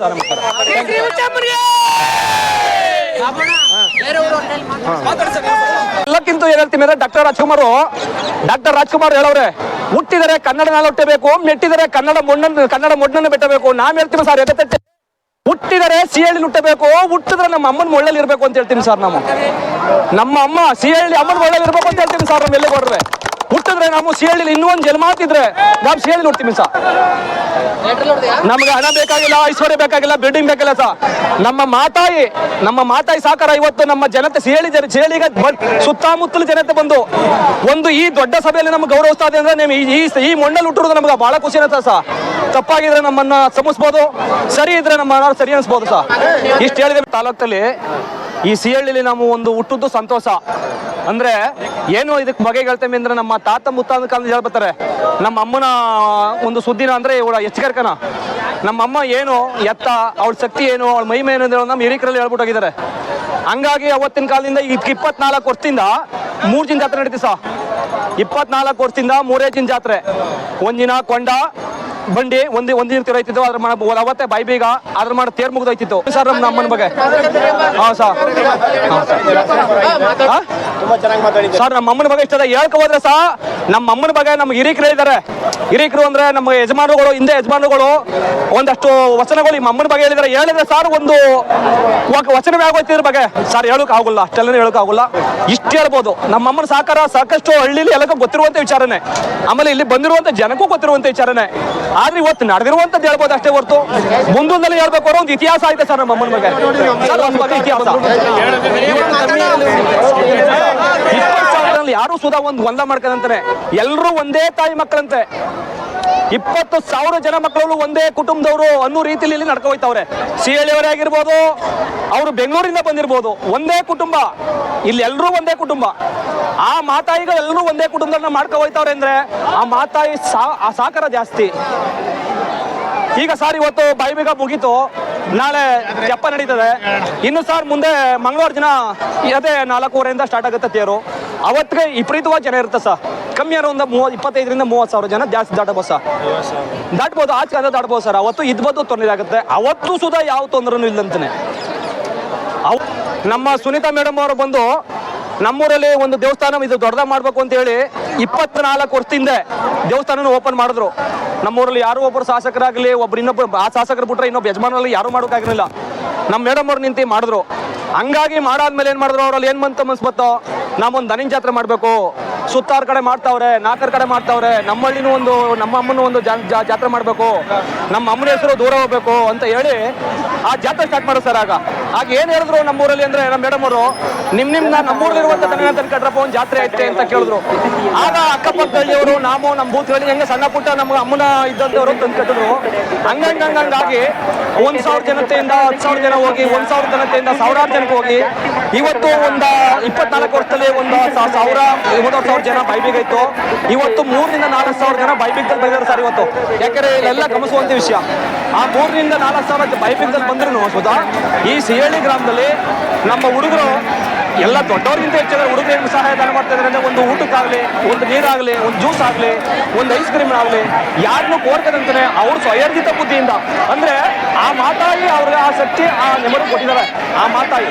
Thank you ಎಲ್ಲಕ್ಕಿಂತ ಏನ್ ಹೇಳ್ತೀನಿ ಅಂದ್ರೆ ಡಾಕ್ಟರ್ ರಾಜ್ಕುಮಾರ್. ಡಾಕ್ಟರ್ ರಾಜ್ಕುಮಾರ್ ಹೇಳವ್ರೆ, ಹುಟ್ಟಿದರೆ ಕನ್ನಡ ನಾಲ್ ಹುಟ್ಟಬೇಕು, ಮೆಟ್ಟಿದರೆ ಕನ್ನಡ ಮೊಣ್ಣ ಕನ್ನಡ ಮೊಣ್ಣನ್ನು ಬಿಟ್ಟಬೇಕು. ನಾವ್ ಹೇಳ್ತೀವಿ ಸರ್, ಎದೆ ಹುಟ್ಟಿದರೆ ಸಿಹಳ್ಳಿ ಹುಟ್ಟಬೇಕು, ಹುಟ್ಟಿದ್ರೆ ನಮ್ಮ ಅಮ್ಮನ ಮೊಳ್ಳಲ್ಲಿ ಇರಬೇಕು ಅಂತ ಹೇಳ್ತೀನಿ ಸರ್ ನಾವು ನಮ್ಮ ಅಮ್ಮ ಸಿಹಳ್ಳಿ ಅಮ್ಮನ ಮೊಳ್ಳಲ್ಲಿ ಇರಬೇಕು ಅಂತ ಹೇಳ್ತೀನಿ ಸರ್ ನಮ್ಮ ಎಲ್ಲಿ ಕೊಡ್ರೆ ಹುಟ್ಟಿದ್ರೆ ನಾವು ಸಿಹಳ್ಳಿ ಇನ್ನೊಂದು ಜನ್ಮಾತಿದ್ರೆ ನಾವು ಸೇಳಿ ನೋಡ್ತೀವಿ ಸರ್. ನಮ್ಗೆ ಹಣ ಬೇಕಾಗಿಲ್ಲ, ಐಶ್ವರ್ಯ ಬೇಕಾಗಿಲ್ಲ ಬಿಲ್ಡಿಂಗ್ ಬೇಕಾಗಿಲ್ಲ ಸರ್. ನಮ್ಮ ಮಾತಾಯಿ ನಮ್ಮ ಮಾತಾಯಿ ಸಾಕಾರ ಇವತ್ತು ನಮ್ಮ ಜನತೆ ಸೇಳಿ ಜನ ಸೇಳಿಗೆ ಬ- ಸುತ್ತಮುತ್ತಲ ಜನತೆ ಬಂದು ಒಂದು ಈ ದೊಡ್ಡ ಸಭೆಯಲ್ಲಿ ನಮ್ಗೆ ಗೌರವಿಸ್ತಾ ಇದೆ ಅಂದ್ರೆ ನೀವು ಈ- ಈ ಮಣ್ಣಲ್ಲಿ ಹುಟ್ಟಿರೋದು ನಮ್ಗೆ ಬಹಳ ಖುಷಿ ಅನ್ಸುತ್ತೆ ಸರ್. ತಪ್ಪಾಗಿದ್ರೆ ನಮ್ಮನ್ನ ಸಮಸ್ಬೋದು, ಸರಿ ಇದ್ರೆ ನಮ್ಮ ಸರಿ ಅನ್ಸ್ಬೋದು ಸರ್. ಇಷ್ಟು ಹೇಳಿದ್ರೆ ತಾಲೂಕಲ್ಲಿ ಈ ಸಿಹಳ್ಳಿಲಿ ನಾವು ಒಂದು ಹುಟ್ಟದ್ದು ಸಂತೋಷ. ಅಂದ್ರೆ ಏನು ಇದಕ್ಕೆ ಬಗೆ ಹೇಳ್ತೇವೆ ಅಂದ್ರೆ ನಮ್ಮ ತಾತ ಮುತ್ತಾದ ಕಾಲದಲ್ಲಿ ಹೇಳ್ಬರ್ತಾರೆ ನಮ್ಮ ಅಮ್ಮನ ಒಂದು ಸುದ್ದಿನ ಅಂದ್ರೆ ಇವಳ ಎಚ್ಚರಿಕನ ನಮ್ಮ ಅಮ್ಮ ಏನು ಎತ್ತ, ಅವಳ ಶಕ್ತಿ ಏನು, ಅವಳ ಮಹಿಮೆ ಏನು ಅಂತ ನಮ್ಮ ಹಿರಿಕರಲ್ಲಿ ಹೇಳ್ಬಿಟ್ಟೋಗಿದ್ದಾರೆ. ಹಂಗಾಗಿ ಅವತ್ತಿನ ಕಾಲದಿಂದ ಇದಕ್ಕೆ ಇಪ್ಪತ್ನಾಲ್ಕು ವರ್ಷದಿಂದ ಮೂರು ದಿನ ಜಾತ್ರೆ ನಡೀತಿ ಸಹ ಇಪ್ಪತ್ನಾಲ್ಕು ವರ್ಷದಿಂದ ಮೂರೇ ದಿನ ಜಾತ್ರೆ. ಒಂದಿನ ಕೊಂಡ ಬಂಡಿ, ಒಂದಿ ಒಂದಿನ ಐತಿತ್ತು ಅದ್ರ ಮಾಡ ಅವತ್ತೆ ಬಾಯಿ ಬೀಗ ಅದ್ರ ಮಾಡಿ ತೇರ್ ಐತಿತ್ತು ಸರ್ ನಮ್ಮ ಅಮ್ಮನ ಬಗ್ಗೆ? ಹಾ ಸರ್ ಸರ್, ನಮ್ಮ ಅಮ್ಮನ ಬಗ್ಗೆ ಇಷ್ಟ ಹೇಳ್ಕ ಹೋದ್ರೆ ಸಹ ನಮ್ಮ ಅಮ್ಮನ ಬಗ್ಗೆ ನಮ್ಗೆ ಹಿರಿಕರು ಹೇಳಿದ್ದಾರೆ ಹಿರಿಕರು ಅಂದ್ರೆ ನಮ್ಮ ಯಜಮಾನರುಗಳು, ಹಿಂದೆ ಯಜಮಾನರುಗಳು, ಒಂದಷ್ಟು ವಚನಗಳು ನಿಮ್ಮ ಅಮ್ಮನ ಬಗ್ಗೆ ಹೇಳಿದ್ದಾರೆ ಹೇಳಿದ್ರೆ ಸರ್ ಒಂದು ವಚನವೇ ಆಗೋಯ್ತಿದ್ರ ಬಗ್ಗೆ. ಸರ್ ಹೇಳಕ್ ಆಗುಲ್ಲ ಅಷ್ಟೆಲ್ಲ ಹೇಳಕ್ ಆಗುಲ್ಲ. ಇಷ್ಟು ಹೇಳ್ಬೋದು. ನಮ್ಮ ಅಮ್ಮನ ಸಾಕಾರ ಸಾಕಷ್ಟು ಹಳ್ಳಿಲಿ ಎಲ್ಲಕ್ಕೂ ಗೊತ್ತಿರುವಂತ ವಿಚಾರನೆ. ಆಮೇಲೆ ಇಲ್ಲಿ ಬಂದಿರುವಂತ ಜನಕ್ಕೂ ಗೊತ್ತಿರುವಂತ ವಿಚಾರನೆ. ಆದ್ರೆ ಇವತ್ತು ನಡೆದಿರುವಂತದ್ದು ಹೇಳ್ಬೋದು ಅಷ್ಟೇ ಹೊರತು. ಮುಂದೊಂದಲ್ಲಿ ಹೇಳ್ಬೇಕು ಒಂದು ಇತಿಹಾಸ ಐತೆ ಸರ್ ನಮ್ಮ ಅಮ್ಮನ ಬಗ್ಗೆ ಇತಿಹಾಸ. ಯಾರು ಸುಧಾ ಒಂದು ಹೊಂದ ಮಾಡ್ಕೊಂಡಂತಾನೆ ಎಲ್ಲರೂ ಒಂದೇ ತಾಯಿ ಮಕ್ಕಳಂತೆ. ಇಪ್ಪತ್ತು ಸಾವಿರ ಜನ ಮಕ್ಕಳು ಒಂದೇ ಕುಟುಂಬದವರು ಅನ್ನೋ ರೀತಿಯಲ್ಲಿ ಇಲ್ಲಿ ನಡ್ಕೊ ಹೋಯ್ತವ್ರೆ ಸಿಹಳ್ಳಿಯವರೇ ಆಗಿರ್ಬೋದು, ಅವರು ಬೆಂಗಳೂರಿಂದ ಬಂದಿರ್ಬೋದು, ಒಂದೇ ಕುಟುಂಬ. ಇಲ್ಲಿ ಎಲ್ಲರೂ ಒಂದೇ ಕುಟುಂಬ. ಆ ಮಾತಾಯಿಗಳು ಎಲ್ಲರೂ ಒಂದೇ ಕುಟುಂಬದನ್ನ ಮಾಡ್ಕೊ ಹೋಯ್ತವ್ರೆ ಅಂದ್ರೆ ಆ ಮಾತಾಯಿ ಸಾ ಆ ಸಾಕಾರ ಜಾಸ್ತಿ. ಈಗ ಸರ್, ಇವತ್ತು ಬಾಯಿ ಬೇಗ ಮುಗೀತು. ನಾಳೆ ಜಪ್ಪ ನಡೀತದೆ. ಇನ್ನು ಸರ್ ಮುಂದೆ ಮಂಗಳವಾರ ದಿನ ಅದೇ ನಾಲ್ಕೂವರೆಯಿಂದ ಸ್ಟಾರ್ಟ್ ಆಗುತ್ತೆ ತೇರು ಅವತ್ತಿಗೆ ವಿಪರೀತವಾಗಿ ಜನ ಇರುತ್ತೆ ಸರ್. ಕಮ್ಮಿ ಅನ್ನೋ ಒಂದು ಮೂವತ್ತು, ಇಪ್ಪತ್ತೈದರಿಂದ ಮೂವತ್ತು ಸಾವಿರ ಜನ ಜಾಸ್ತಿ ದಾಟಬೋದು ಸರ್. ದಾಟ್ಬೋದು ಆಚೆ ಅಂದ್ರೆ ದಾಟ್ಬೋದು ಸರ್. ಅವತ್ತು ಇದ್ಬೋದು ತೊಂದರೆ ಆಗುತ್ತೆ. ಅವತ್ತು ಸುಧಾ ಯಾವ ತೊಂದರೆನೂ ಇಲ್ಲಂತಾನೆ ಅವ್ ನಮ್ಮ ಸುನೀತಾ ಮೇಡಮ್ ಅವರು ಬಂದು ನಮ್ಮೂರಲ್ಲಿ ಒಂದು ದೇವಸ್ಥಾನ ಇದು ದೊಡ್ಡದಾಗಿ ಮಾಡಬೇಕು ಅಂತ ಹೇಳಿ ಇಪ್ಪತ್ನಾಲ್ಕು ವರ್ಷದಿಂದ ದೇವಸ್ಥಾನನ ಓಪನ್ ಮಾಡಿದ್ರು. ನಮ್ಮೂರಲ್ಲಿ ಯಾರೋ ಒಬ್ಬರು ಶಾಸಕರಾಗಲಿ, ಒಬ್ರು ಇನ್ನೊಬ್ರು, ಆ ಶಾಸಕರು ಬಿಟ್ರೆ ಇನ್ನೊಬ್ಬ ಯಜಮಾನಲ್ಲಿ ಯಾರು ಮಾಡೋಕ್ಕಾಗಿರಲಿಲ್ಲ ನಮ್ಮ ಮೇಡಮ್ ಅವ್ರು ನಿಂತು ಮಾಡಿದ್ರು. ಹಂಗಾಗಿ ಮಾಡಾದ್ಮೇಲೆ ಏನು ಮಾಡಿದ್ರು ಅವರಲ್ಲಿ, ಏನು ಬಂತು ಮನ್ಸ್ಬತ್ತೋ ನಾವೊಂದು ದನಿನ್ ಜಾತ್ರೆ ಮಾಡಬೇಕು. ಸುತ್ತಾರ ಕಡೆ ಮಾಡ್ತಾವ್ರೆ, ನಾಲ್ಕರ ಕಡೆ ಮಾಡ್ತಾವ್ರೆ ನಮ್ಮ ಹಳ್ಳಿನೂ ಒಂದು ನಮ್ಮ ಅಮ್ಮನ ಒಂದು ಜಾತ್ರೆ ಮಾಡಬೇಕು. ನಮ್ಮ ಅಮ್ಮನ ಹೆಸರು ದೂರ ಹೋಗ್ಬೇಕು ಅಂತ ಹೇಳಿ ಆ ಜಾತ್ರೆ ಸ್ಟಾರ್ಟ್ ಮಾಡೋ ಸರ್ ಆಗ. ಆಗ ಏನು ಹೇಳಿದ್ರು ನಮ್ಮೂರಲ್ಲಿ ಅಂದ್ರೆ ನಮ್ಮ ಮೇಡಮ್ ಅವರು, ನಿಮ್ ನಿಮ್ ನಮ್ಮೂರಲ್ಲಿರುವಂತ ಅಂತ ತಂದ್ಕಟ್ರಪ್ಪ ಒಂದು ಜಾತ್ರೆ ಐತೆ ಅಂತ ಕೇಳಿದ್ರು. ಆಗ ಅಕ್ಕಪಕ್ಕ ಹಳ್ಳಿಯವರು ನಾವು ನಮ್ಮ ಬೂತ್ ಹಳ್ಳಿ ಹೆಂಗೆ ಸಣ್ಣ ಪುಟ್ಟ ನಮ್ಮ ಅಮ್ಮನ ಇದ್ದಂಥವ್ರು ತಂದ್ಕಟ್ಟಿದ್ರು ಕಟ್ಟಿದ್ರು. ಹಂಗಂಗಾಗಿ ಒಂದು ಸಾವಿರ ಜನತೆಯಿಂದ ಹತ್ತು ಸಾವಿರ ಜನ ಹೋಗಿ, ಒಂದ್ ಸಾವಿರ ಜನತೆಯಿಂದ ಸಾವಿರಾರು ಜನಕ್ಕೆ ಹೋಗಿ ಇವತ್ತು ಒಂದು ಇಪ್ಪತ್ನಾಲ್ಕು ವರ್ಷದಲ್ಲಿ ಒಂದು ಸಾವಿರ, ಮೂವತ್ತು ಸಾವಿರ ಜನ ಬೈಬಿಗಾಯ್ತು ಇವತ್ತು ಮೂರರಿಂದ ನಾಲ್ಕು ಸಾವಿರ ಜನ ಬೈಬಿಗ್ದಲ್ಲಿ ಬಂದಿದ್ದಾರೆ ಸರ್ ಇವತ್ತು. ಯಾಕಂದ್ರೆ ಇಲ್ಲೆಲ್ಲ ಗಮನಿಸುವಂತ ವಿಷಯ. ಆ ಮೂರರಿಂದ ನಾಲ್ಕು ಸಾವಿರ ಬೈಬಿಗ್ದಲ್ಲಿ ಬಂದ್ರು ಸುಧಾ, ಈ ಸಿಹಳ್ಳಿ ಗ್ರಾಮದಲ್ಲಿ ನಮ್ಮ ಹುಡುಗರು ಎಲ್ಲ ದೊಡ್ಡವರಿಗಿಂತ ಹೆಚ್ಚಾದ ಹುಡುಗರು ಏನು ಸಹಾಯ ದಾನ ಮಾಡ್ತಾ ಇದ್ದಾರೆ ಅಂದ್ರೆ ಒಂದು ಊಟಕ್ಕಾಗಲಿ, ಒಂದು ನೀರಾಗಲಿ, ಒಂದು ಜ್ಯೂಸ್ ಆಗಲಿ, ಒಂದು ಐಸ್ ಕ್ರೀಮ್ ಆಗಲಿ ಯಾರನ್ನು ಕೋರ್ಕದಂತಾನೆ ಅವ್ರು ಸ್ವಯರ್ಜಿತ ಬುದ್ಧಿಯಿಂದ. ಅಂದ್ರೆ ಆ ಮಾತಾಯಿ ಅವ್ರಿಗೆ ಆ ಶಕ್ತಿ, ಆ ನೆಮ್ಮದಿ ಕೊಟ್ಟಿದ್ದಾರೆ. ಆ ಮಾತಾಯಿ.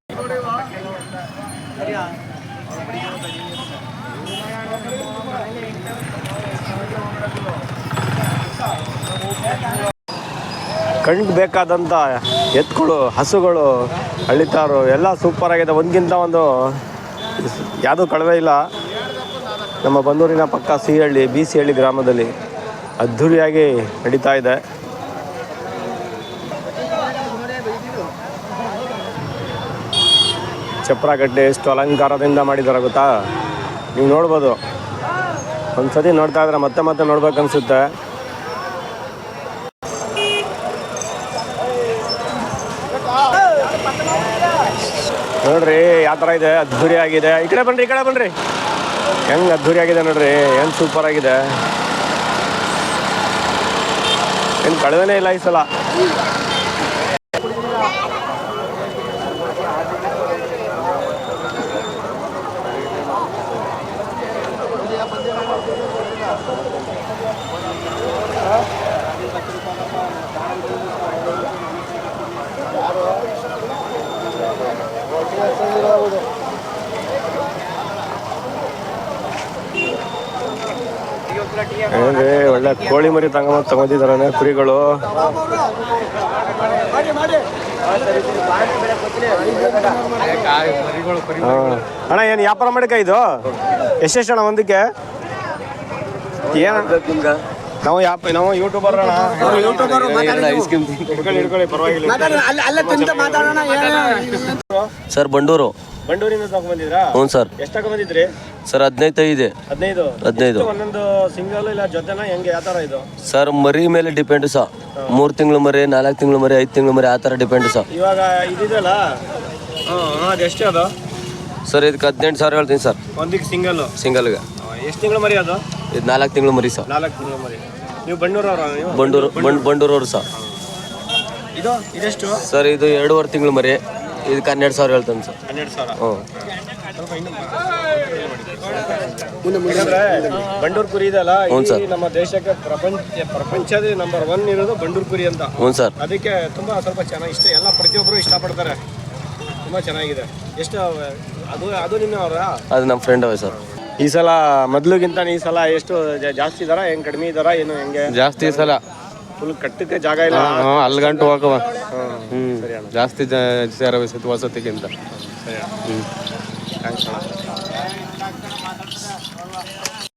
ಕಣ್ಗೆ ಬೇಕಾದಂಥ ಎತ್ತುಗಳು ಹಸುಗಳು ಅಳಿತಾರು, ಎಲ್ಲ ಸೂಪರ್ ಆಗಿದೆ. ಒಂದ್ಗಿಂತ ಒಂದು ಯಾವುದೂ ಕಳವೆ ಇಲ್ಲ. ನಮ್ಮ ಬಂದೂರಿನ ಪಕ್ಕ ಸಿಹಳ್ಳಿ ಬಿ ಹಳ್ಳಿ ಗ್ರಾಮದಲ್ಲಿ ಅದ್ಧೂರಿಯಾಗಿ ನಡೀತಾ ಇದೆ. ಚಪ್ರಗಡ್ಡೆ ಎಷ್ಟು ಅಲಂಕಾರದಿಂದ ಮಾಡಿದ್ದಾರೆ ಗೊತ್ತಾ? ನೀವು ನೋಡ್ಬೋದು. ಒಂದ್ಸತಿ ನೋಡ್ತಾ ಇದ್ರೆ ಮತ್ತೆ ಮತ್ತೆ ನೋಡ್ಬೇಕನ್ಸುತ್ತೆ. ನೋಡ್ರಿ, ಯಾವ ಥರ ಇದೆ? ಅದ್ಧೂರಿ ಆಗಿದೆ. ಈ ಕಡೆ ಬನ್ರಿ, ಈ ಕಡೆ ಬನ್ರಿ. ಹೆಂಗೆ ಅದ್ಧೂರಿ ಆಗಿದೆ ನೋಡ್ರಿ? ಏನು ಸೂಪರ್ ಆಗಿದೆ? ಏನು ಕಳೆದೇ ಇಲ್ಲ ಈ ಸಲ. ಏನ್ರಿ ಒಳ್ಳೆ ಕೋಳಿ ಮರಿ ತಂಗ ತಗೊಂಡಿದಾರೆ ಕುರಿಗಳು? ಅಣ್ಣ ಏನು ವ್ಯಾಪಾರ ಮಾಡಕ ಇದು? ಎಷ್ಟೆಷ್ಟು ಅಣ್ಣ ಒಂದಕ್ಕೆ? ಏನ? ನಾವು ಯಾಪ ನಾವು ಯೂಟ್ಯೂಬರ್ ಅಣ್ಣ. ಹಿಡ್ಕೊಳ್ಳಿ ಹಿಡ್ಕೊಳ್ಳಿ ಸರ್ ಬಂಡೂರು. ಬಂಡೂರಿಂದ ತಗೊಂಬಂದಿದ್ರಾ ಹ್ಞೂ ಸರ್. ಎಷ್ಟು ತಗೊಂಬಂದಿದ್ರಿ ಸರ್ ಹದಿನೈದು ಇದೆ. ಹದಿನೈದು? ಹದಿನೈದು. ಒಂದೊಂದು ಸಿಂಗಲ್ ಇಲ್ಲ ಜೊತೆನ? ಹೆಂಗೆ? ಯಾವ ಥರ ಇದು? ಸರ್ ಮರಿ ಮೇಲೆ ಡಿಪೆಂಡ್ ಸಹ ಮೂರು ತಿಂಗಳು ಮರಿ ನಾಲ್ಕು ತಿಂಗಳು ಮರಿ ಐದು ತಿಂಗಳು ಮರಿ ಆ ಥರ ಡಿಪೆಂಡ್ ಸಹ ಇವಾಗ ಇದಿದೆಯಲ್ಲ ಹಾಂ ಅದು ಎಷ್ಟು ಅದು? ಸರ್ ಇದಕ್ಕೆ ಹದಿನೆಂಟು ಸಾವಿರ ಹೇಳ್ತೀನಿ ಸರ್. ಒಂದಿಗೆ ಸಿಂಗಲ್ ಸಿಂಗಲ್ಗೆ. ಎಷ್ಟು ತಿಂಗಳು ಮರಿ ಅದು? ಇದು ನಾಲ್ಕು ತಿಂಗಳು ಮರಿ ಸರ್. ನಾಲ್ಕು ತಿಂಗಳು ಮರಿ. ನೀವು ಬಂಡೂರವ್ರ ಬಂಡೂರು ಬಂಡ್ ಬಂಡೂರವ್ರು ಸರ್. ಇದು ಇದೆಷ್ಟು? ಸರ್ ಇದು ಎರಡೂವರೆ ತಿಂಗಳು ಮರಿ. ಇದಕ್ಕೆ ಹನ್ನೆರಡು ಸಾವಿರ ಹೇಳ್ತಾನೆ ಸರ್. ಹನ್ನೆರಡು ಸಾವಿರ. ಹ್ಞೂ. ಬಂಡೂರು ಕುರಿ ಇದೆಲ್ಲ ಹ್ಞೂ ಈ ಸರ್. ನಮ್ಮ ದೇಶಕ್ಕೆ ಪ್ರಪಂಚ ಪ್ರಪಂಚದ ನಂಬರ್ ಒನ್ ಇರೋದು ಬಂಡೂರ್ ಕುರಿ ಅಂತ. ಹ್ಞೂ ಸರ್. ಅದಕ್ಕೆ ತುಂಬಾ ಸ್ವಲ್ಪ ಚೆನ್ನಾಗಿ ಇಷ್ಟ ಎಲ್ಲ ಪ್ರತಿಯೊಬ್ಬರು ಇಷ್ಟಪಡ್ತಾರೆ. ತುಂಬಾ ಚೆನ್ನಾಗಿದೆ. ಎಷ್ಟು ಅದು ಅದು ನಿಮ್ಮವರ ಅದು ನಮ್ಮ ಫ್ರೆಂಡ್ ಅವೆ ಸರ್. ಈ ಸಲ ಮೊದ್ಲಿಗಿಂತ ಈ ಸಲ ಎಷ್ಟು ಜಾ- ಜಾಸ್ತಿ ಇದಾರ ಏನ್ ಕಡಿಮೆ ಇದಾರ ಏನು ಹೆಂಗೆ? ಜಾಸ್ತಿ ಸಲ. ಫುಲ್ ಕಟ್ಟಕ್ಕೆ ಜಾಗ ಇಲ್ಲ. ಅಲ್ಲಿ ಗಂಟು ಹೋಗವ ಹ್ಞೂ ಜಾಸ್ತಿ ಜ- ಸೇರವೆ ವಸತಿಗಿಂತ. ಅಣ್ಣ.